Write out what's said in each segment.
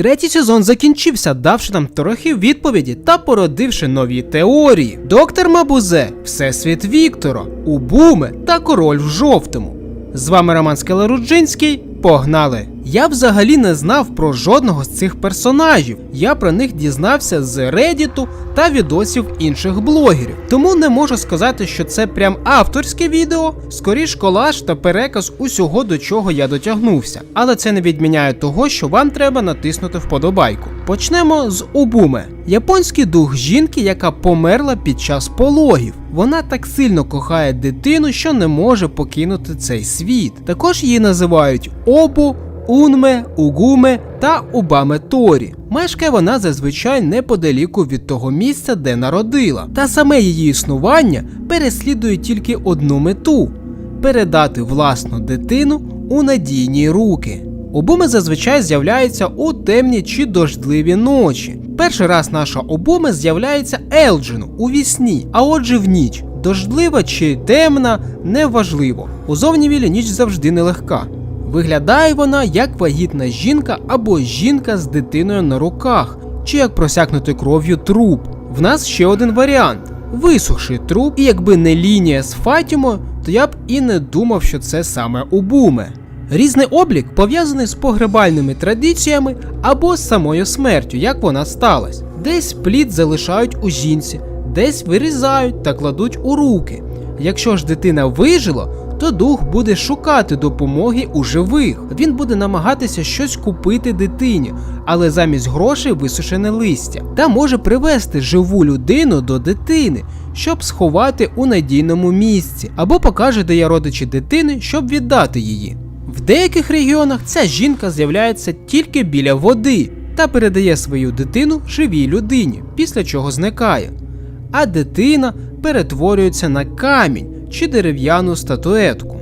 Третій сезон закінчився, давши нам трохи відповіді та породивши нові теорії. Доктор Мабузе, Всесвіт Віктора, Убуме та Король в жовтому. З вами Роман Скелеруджинський. Погнали! Я взагалі не знав про жодного з цих персонажів. Я про них дізнався з Реддіту та відосів інших блогерів. Тому не можу сказати, що це прям авторське відео, скоріш колаж та переказ усього, до чого я дотягнувся. Але це не відміняє того, що вам треба натиснути вподобайку. Почнемо з Убуме. Японський дух жінки, яка померла під час пологів. Вона так сильно кохає дитину, що не може покинути цей світ. Також її називають Обу, Унме, Угуме та Убаме Торі. Мешкає вона зазвичай неподаліку від того місця, де народила. Та саме її існування переслідує тільки одну мету передати власну дитину у надійні руки. Обуми зазвичай з'являються у темні чи дождливі ночі. Перший раз наша обуми з'являється Елджину у вісні, а отже в ніч. Дождлива чи темна неважливо. У зовнівілі ніч завжди нелегка. Виглядає вона як вагітна жінка або жінка з дитиною на руках, чи як просякнутий кров'ю труп. В нас ще один варіант висохший труп, і якби не лінія з Фатімо, то я б і не думав, що це саме Убуме. Різний облік пов'язаний з погребальними традиціями або з самою смертю, як вона сталася. Десь плід залишають у жінці, десь вирізають та кладуть у руки. Якщо ж дитина вижила, то дух буде шукати допомоги у живих. Він буде намагатися щось купити дитині, але замість грошей висушене листя, та може привести живу людину до дитини, щоб сховати у надійному місці, або покаже, де є родичі дитини, щоб віддати її. В деяких регіонах ця жінка з'являється тільки біля води та передає свою дитину живій людині, після чого зникає. А дитина перетворюється на камінь чи дерев'яну статуетку.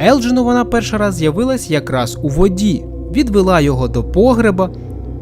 Елджину вона перший раз з'явилась якраз у воді, відвела його до погреба,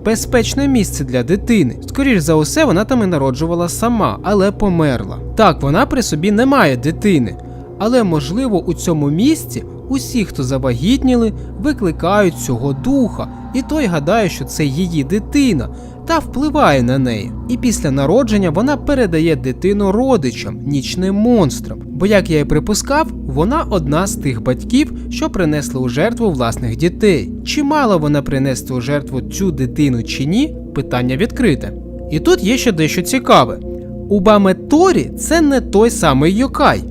безпечне місце для дитини. Скоріш за усе, вона там і народжувала сама, але померла. Так, вона при собі не має дитини, але можливо у цьому місці усі, хто завагітніли, викликають цього духа, і той гадає, що це її дитина, та впливає на неї. І після народження вона передає дитину родичам, нічним монстрам. Бо, як я і припускав, вона одна з тих батьків, що принесли у жертву власних дітей. Чи мала вона принести у жертву цю дитину чи ні? Питання відкрите. І тут є ще дещо цікаве. Убаме Торі це не той самий Йокай.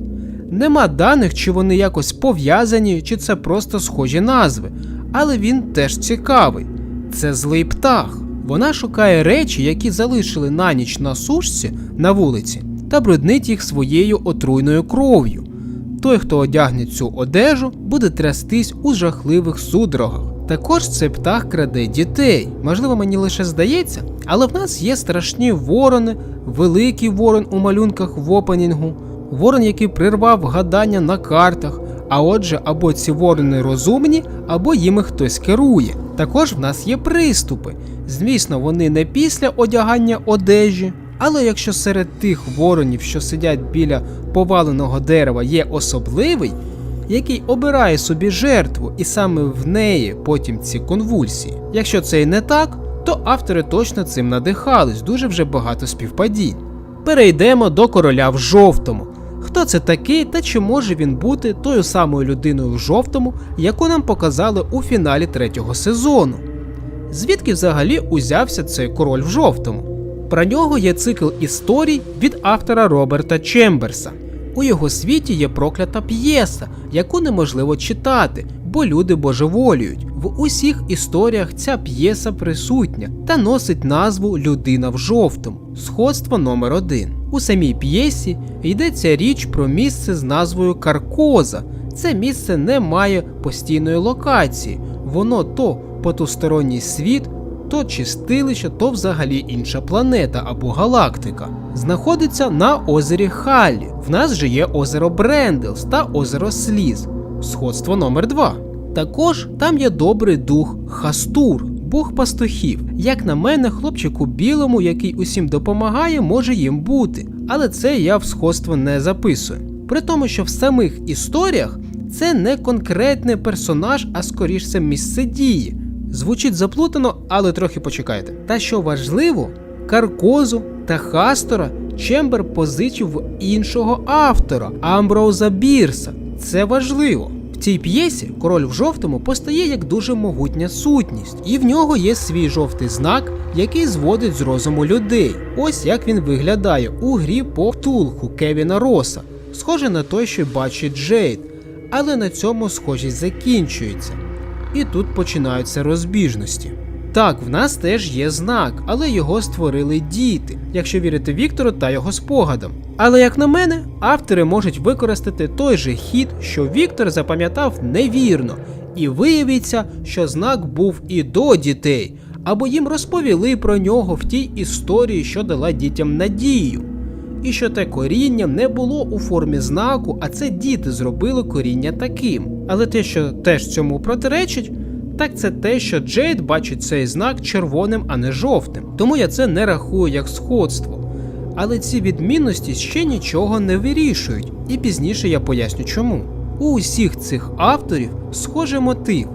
Нема даних, чи вони якось пов'язані, чи це просто схожі назви, але він теж цікавий. Це злий птах. Вона шукає речі, які залишили на ніч на сушці на вулиці, та бруднить їх своєю отруйною кров'ю. Той, хто одягне цю одежу, буде трястись у жахливих судорогах. Також цей птах краде дітей. Можливо, мені лише здається, але в нас є страшні ворони, великий ворон у малюнках в опенінгу, ворон, який прирвав гадання на картах. А отже, або ці ворони розумні, або їми хтось керує. Також в нас є приступи. Звісно, вони не після одягання одежі, але якщо серед тих воронів, що сидять біля поваленого дерева, є особливий, який обирає собі жертву, і саме в неї потім ці конвульсії. Якщо це і не так, то автори точно цим надихались, дуже вже багато співпадінь. Перейдемо до короля в жовтому. Хто це такий та чи може він бути тою самою людиною в жовтому, яку нам показали у фіналі третього сезону? Звідки взагалі узявся цей король в жовтому? Про нього є цикл історій від автора Роберта Чемберса. У його світі є проклята п'єса, яку неможливо читати, бо люди божеволіють. В усіх історіях ця п'єса присутня та носить назву Людина в жовтому, сходство номер один. У самій п'єсі йдеться річ про місце з назвою Каркоза. Це місце не має постійної локації, воно то потусторонній світ, то чистилище, то взагалі інша планета або галактика. Знаходиться на озері Халлі. В нас же є озеро Бренделс та озеро Сліз. Сходство номер 2 Також там є добрий дух Хастур, бог пастухів. Як на мене, хлопчику білому, який усім допомагає, може їм бути. Але це я в сходство не записую. При тому, що в самих історіях це не конкретний персонаж, а скоріше це місце дії. Звучить заплутано, але трохи почекайте. Та що важливо, Каркозу та Хастора Чембер позичив в іншого автора Амброуза Бірса. Це важливо. Цій п'єсі король в жовтому постає як дуже могутня сутність, і в нього є свій жовтий знак, який зводить з розуму людей. Ось як він виглядає у грі по Ктулху Кевіна Роса, схоже на той, що бачить Джейд, але на цьому схожість закінчується. І тут починаються розбіжності. Так, в нас теж є знак, але його створили діти, якщо вірити Віктору та його спогадам. Але як на мене, автори можуть використати той же хід, що Віктор запам'ятав невірно, і виявиться, що знак був і до дітей, або їм розповіли про нього в тій історії, що дала дітям надію. І що те коріння не було у формі знаку, а це діти зробили коріння таким. Але те, що теж цьому протиречить, так це те, що Джейд бачить цей знак червоним, а не жовтим. Тому я це не рахую як сходство. Але ці відмінності ще нічого не вирішують, і пізніше я поясню чому. У усіх цих авторів схожий мотив.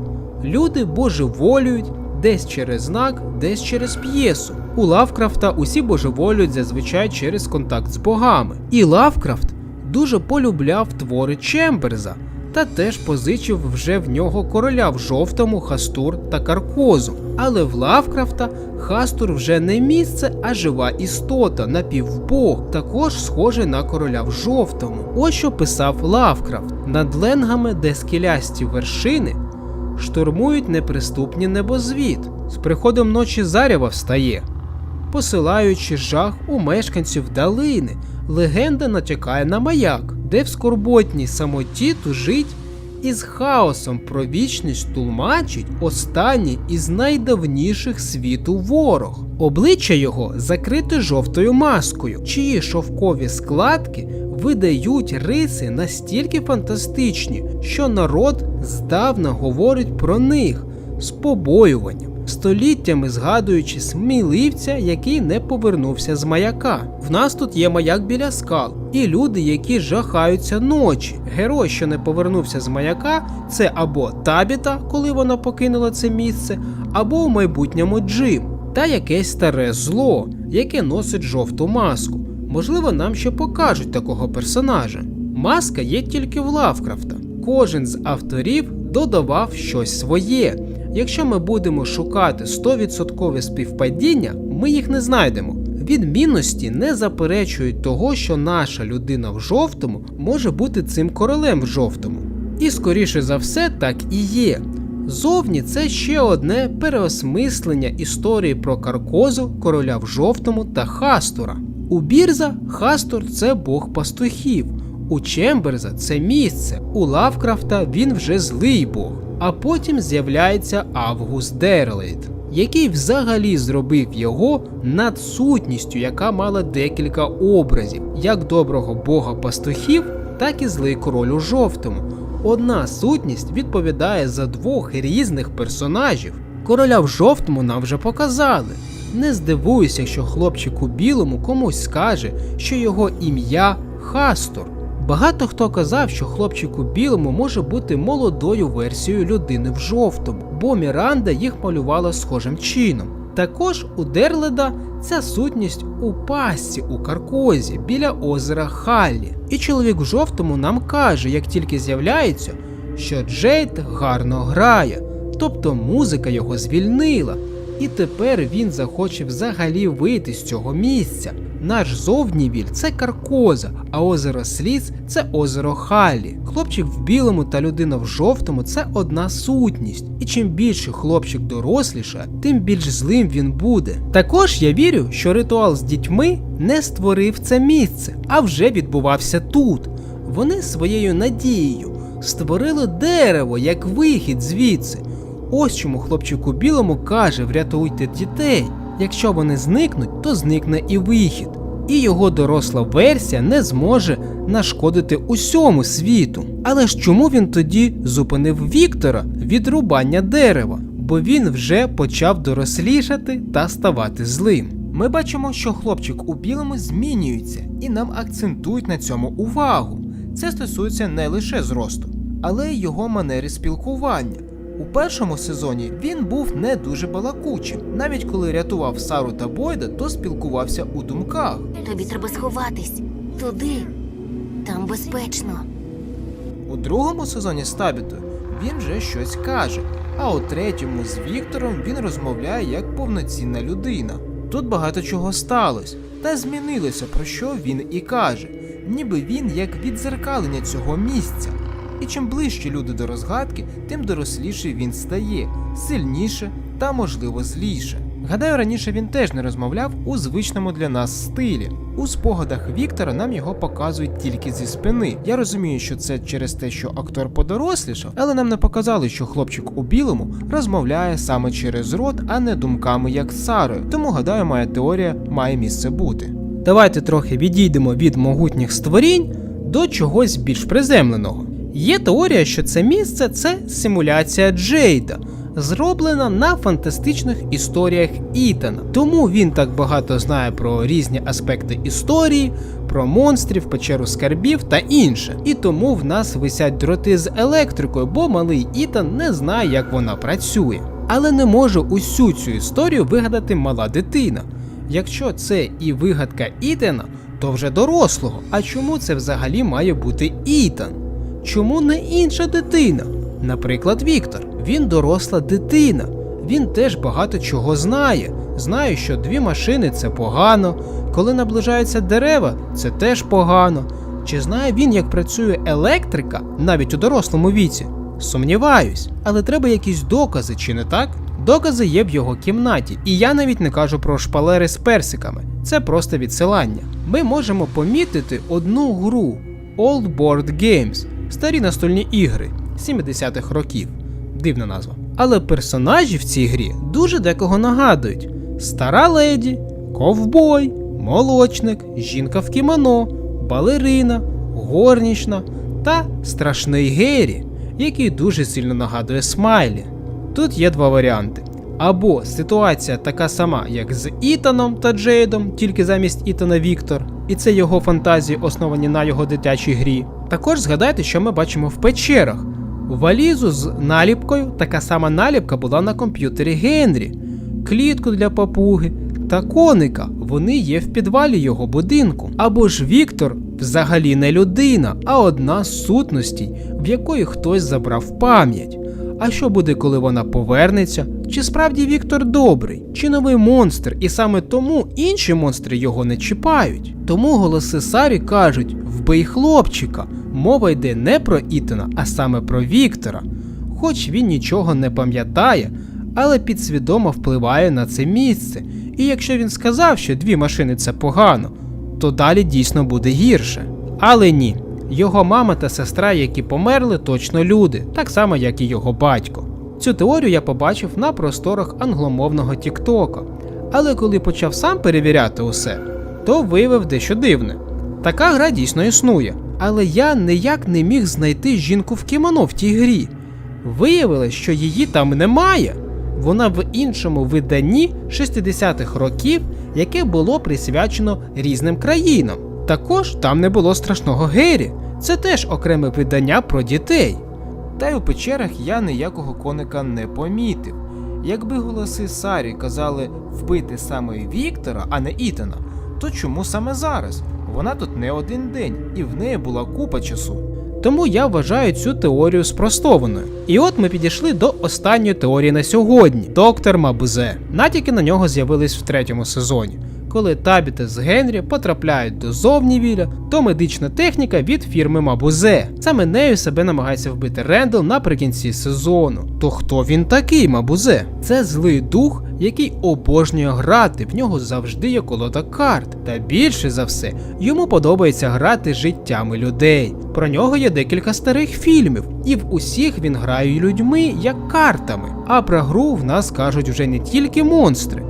Люди божеволюють десь через знак, десь через п'єсу. У Лавкрафта усі божеволюють зазвичай через контакт з богами. І Лавкрафт дуже полюбляв твори Чемберза та теж позичив вже в нього короля в жовтому, Хастур та Каркозу. Але в Лавкрафта Хастур вже не місце, а жива істота, напівбог, також схожий на короля в жовтому. Ось що писав Лавкрафт над ленгами, де скелясті вершини штурмують неприступні небозвід. З приходом ночі зарява встає. Посилаючи жах у мешканців долини, легенда натякає на маяк, де в скорботній самоті тужить і з хаосом про вічність тулмачить останній із найдавніших світу ворог. Обличчя його закрите жовтою маскою, чиї шовкові складки видають риси настільки фантастичні, що народ здавна говорить про них з побоюванням, століттями згадуючи сміливця, який не повернувся з маяка. В нас тут є маяк біля скал, і люди, які жахаються ночі. Герой, що не повернувся з маяка, це або табіта, коли вона покинула це місце, або в майбутньому Джим, та якесь старе зло, яке носить жовту маску. Можливо, нам ще покажуть такого персонажа. Маска є тільки в Лавкрафта. Кожен з авторів додавав щось своє. Якщо ми будемо шукати 100% співпадіння, ми їх не знайдемо. Відмінності не заперечують того, що наша людина в жовтому може бути цим королем в жовтому. І скоріше за все так і є. Зовні це ще одне переосмислення історії про Каркозу, короля в жовтому та Хастура. У Бірза Хастур це бог пастухів, у Чемберза це місце, у Лавкрафта він вже злий бог. А потім з'являється Август Дерлейд, який взагалі зробив його надсутністю, яка мала декілька образів, як доброго бога пастухів, так і злий король у жовтому. Одна сутність відповідає за двох різних персонажів. Короля в жовтому нам вже показали. Не здивуюся, якщо хлопчик у білому комусь скаже, що його ім'я Хастор. Багато хто казав, що хлопчик у білому може бути молодою версією людини в жовтому, бо Міранда їх малювала схожим чином. Також у Дерледа ця сутність у пастці у Каркозі біля озера Халлі. І чоловік в жовтому нам каже, як тільки з'являється, що Джейд гарно грає, тобто музика його звільнила. І тепер він захоче взагалі вийти з цього місця. Наш зовнівіль це Каркоза, а озеро Сліз це озеро Халі. Хлопчик в білому та людина в жовтому це одна сутність. І чим більше хлопчик доросліше, тим більш злим він буде. Також я вірю, що ритуал з дітьми не створив це місце, а вже відбувався тут. Вони своєю надією створили дерево як вихід звідси. Ось чому хлопчик у білому каже врятуйте дітей. Якщо вони зникнуть, то зникне і вихід. І його доросла версія не зможе нашкодити усьому світу. Але ж чому він тоді зупинив Віктора від рубання дерева? Бо він вже почав дорослішати та ставати злим. Ми бачимо, що хлопчик у білому змінюється, і нам акцентують на цьому увагу. Це стосується не лише зросту, але й його манери спілкування. У першому сезоні він був не дуже балакучим. Навіть коли рятував Сару та Бойда, то спілкувався у думках. Тобі треба сховатись. Туди. Там безпечно. У другому сезоні з він вже щось каже, а у третьому з Віктором він розмовляє як повноцінна людина. Тут багато чого сталося та змінилося, про що він і каже, ніби він як відзеркалення цього місця. І чим ближче люди до розгадки, тим доросліше він стає, сильніше та, можливо, зліше. Гадаю, раніше він теж не розмовляв у звичному для нас стилі. У спогадах Віктора нам його показують тільки зі спини. Я розумію, що це через те, що актор подорослішав, але нам не показали, що хлопчик у білому розмовляє саме через рот, а не думками, як Сарою. Тому гадаю, моя теорія має місце бути. Давайте трохи відійдемо від могутніх створінь до чогось більш приземленого. Є теорія, що це місце це симуляція Джейда, зроблена на фантастичних історіях Ітана. Тому він так багато знає про різні аспекти історії, про монстрів, печеру скарбів та інше. І тому в нас висять дроти з електрикою, бо малий Ітан не знає, як вона працює. Але не може усю цю історію вигадати мала дитина. Якщо це і вигадка Ітана, то вже дорослого. А чому це взагалі має бути Ітан? Чому не інша дитина? Наприклад, Віктор. Він доросла дитина. Він теж багато чого знає. Знає, що дві машини це погано. Коли наближаються дерева, це теж погано. Чи знає він, як працює електрика навіть у дорослому віці? Сумніваюсь, але треба якісь докази, чи не так? Докази є в його кімнаті, і я навіть не кажу про шпалери з персиками. Це просто відсилання. Ми можемо помітити одну гру Old Board Games, старі настольні ігри 70-х років. Дивна назва. Але персонажі в цій грі дуже декого нагадують: стара леді, ковбой, молочник, жінка в кімоно, балерина, горнічна та страшний Геррі, який дуже сильно нагадує Смайлі. Тут є два варіанти. Або ситуація така сама, як з Ітаном та Джейдом, тільки замість Ітана Віктор, і це його фантазії, основані на його дитячій грі. Також згадайте, що ми бачимо в печерах. Валізу з наліпкою така сама наліпка була на комп'ютері Генрі, клітку для папуги та коника. Вони є в підвалі його будинку. Або ж Віктор взагалі не людина, а одна з сутностей, в якої хтось забрав пам'ять. А що буде, коли вона повернеться? Чи справді Віктор добрий, чи новий монстр, і саме тому інші монстри його не чіпають? Тому голоси Сарі кажуть: вбий хлопчика. Мова йде не про Ітана, а саме про Віктора. Хоч він нічого не пам'ятає, але підсвідомо впливає на це місце. І якщо він сказав, що дві машини це погано, то далі дійсно буде гірше. Але ні, його мама та сестра, які померли, точно люди, так само як і його батько. Цю теорію я побачив на просторах англомовного Тіктока. Але коли почав сам перевіряти усе, то виявив дещо дивне. Така гра дійсно існує, але я ніяк не міг знайти жінку в кімоно в тій грі. Виявилось, що її там немає. Вона в іншому виданні 60-х років, яке було присвячено різним країнам. Також там не було страшного Гері. Це теж окреме видання про дітей. Та й у печерах я ніякого коника не помітив. Якби голоси Сарі казали вбити саме Віктора, а не Ітана, то чому саме зараз? Вона тут не один день, і в неї була купа часу. Тому я вважаю цю теорію спростованою. І от ми підійшли до останньої теорії на сьогодні доктор Мабузе. Натяки на нього з'явились в третьому сезоні. Коли Табіта з Генрі потрапляють до зовнівіля, то медична техніка від фірми Мабузе. Саме нею себе намагається вбити Рендел наприкінці сезону. То хто він такий, Мабузе? Це злий дух, який обожнює грати. В нього завжди є колода карт. Та більше за все, йому подобається грати життями людей. Про нього є декілька старих фільмів, і в усіх він грає людьми як картами. А про гру в нас кажуть вже не тільки монстри.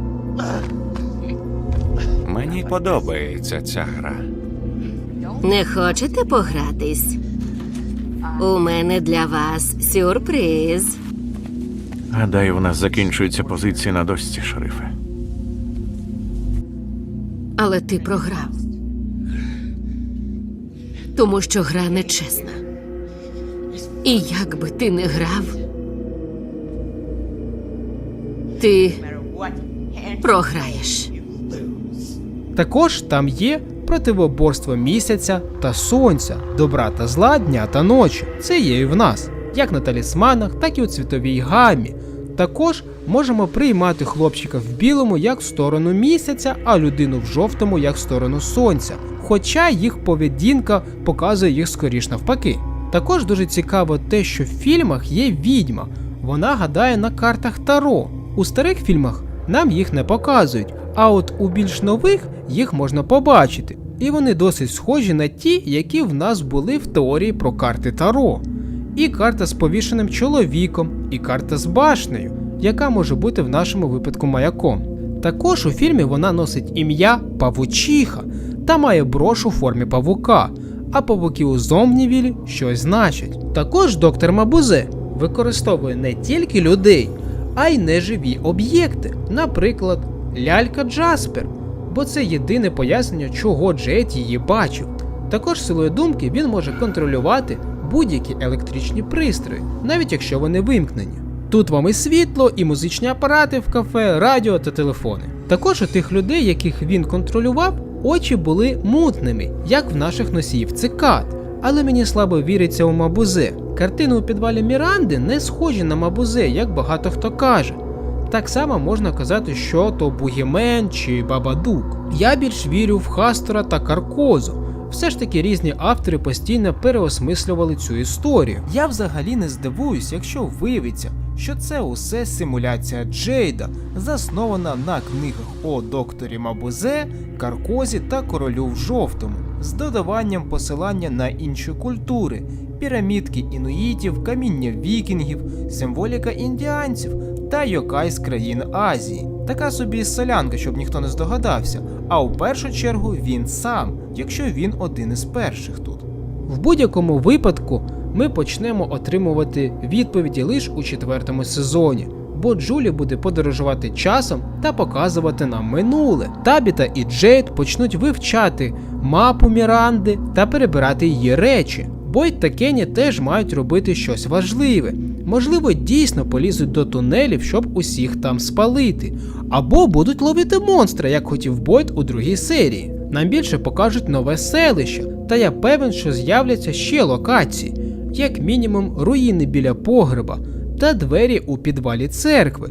Мені подобається ця гра. Не хочете погратись? У мене для вас сюрприз. Гадаю, у нас закінчуються позиції на дошці, шерифе. Але ти програв. Тому що гра нечесна. І як би ти не грав, Ти програєш. Також там є противоборство місяця та сонця, добра та зла, дня та ночі. Це є і в нас, як на талісманах, так і у цвітовій гамі. Також можемо приймати хлопчика в білому як в сторону місяця, а людину в жовтому як в сторону сонця. Хоча їх поведінка показує їх скоріш навпаки. Також дуже цікаво те, що в фільмах є відьма. Вона гадає на картах Таро. У старих фільмах нам їх не показують, а от у більш нових їх можна побачити. І вони досить схожі на ті, які в нас були в теорії про карти Таро. І карта з повішеним чоловіком, і карта з башнею, яка може бути в нашому випадку маяком. Також у фільмі вона носить ім'я Павучиха та має брош у формі павука, а павуки у зомнівілі щось значать. Також доктор Мабузе використовує не тільки людей, а й неживі об'єкти, наприклад, лялька Джаспер, бо це єдине пояснення, чого Джет її бачив. Також силою думки він може контролювати будь-які електричні пристрої, навіть якщо вони вимкнені. Тут вам і світло, і музичні апарати в кафе, радіо та телефони. Також у тих людей, яких він контролював, очі були мутними, як в наших носіїв цикад. Але мені слабо віриться у Мабузе. Картини у підвалі Міранди не схожі на Мабузе, як багато хто каже. Так само можна казати, що то Бугімен чи Бабадук. Я більш вірю в Хастора та Каркозу. Все ж таки різні автори постійно переосмислювали цю історію. Я взагалі не здивуюсь, якщо виявиться, що це усе симуляція Джейда, заснована на книгах о докторі Мабузе, Каркозі та королю в жовтому, з додаванням посилання на інші культури, пірамідки інуїтів, каміння вікінгів, символіка індіанців та йокай з країн Азії. Така собі солянка, щоб ніхто не здогадався. А у першу чергу він сам, якщо він один із перших тут. В будь-якому випадку ми почнемо отримувати відповіді лише у четвертому сезоні, бо Джулі буде подорожувати часом та показувати нам минуле. Табіта і Джейд почнуть вивчати мапу Міранди та перебирати її речі. Бойд та Кенні теж мають робити щось важливе. Можливо, дійсно полізуть до тунелів, щоб усіх там спалити, або будуть ловити монстра, як хотів Бойд у другій серії. Нам більше покажуть нове селище, та я певен, що з'являться ще локації, як мінімум руїни біля погреба та двері у підвалі церкви.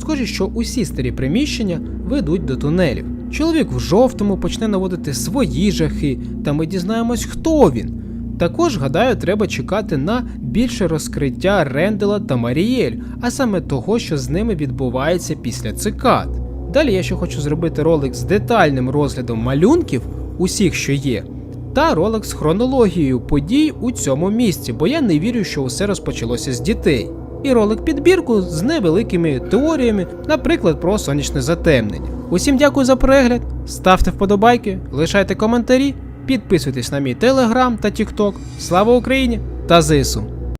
Схоже, що усі старі приміщення ведуть до тунелів. Чоловік в жовтому почне наводити свої жахи, та ми дізнаємось, хто він. Також, гадаю, треба чекати на більше розкриття Рендела та Марієль, а саме того, що з ними відбувається після цикад. Далі я ще хочу зробити ролик з детальним розглядом малюнків, усіх, що є, та ролик з хронологією подій у цьому місці, бо я не вірю, що усе розпочалося з дітей. І ролик підбірку з невеликими теоріями, наприклад, про сонячне затемнення. Усім дякую за перегляд, ставте вподобайки, лишайте коментарі, підписуйтесь на мій телеграм та тікток. Слава Україні та ЗСУ!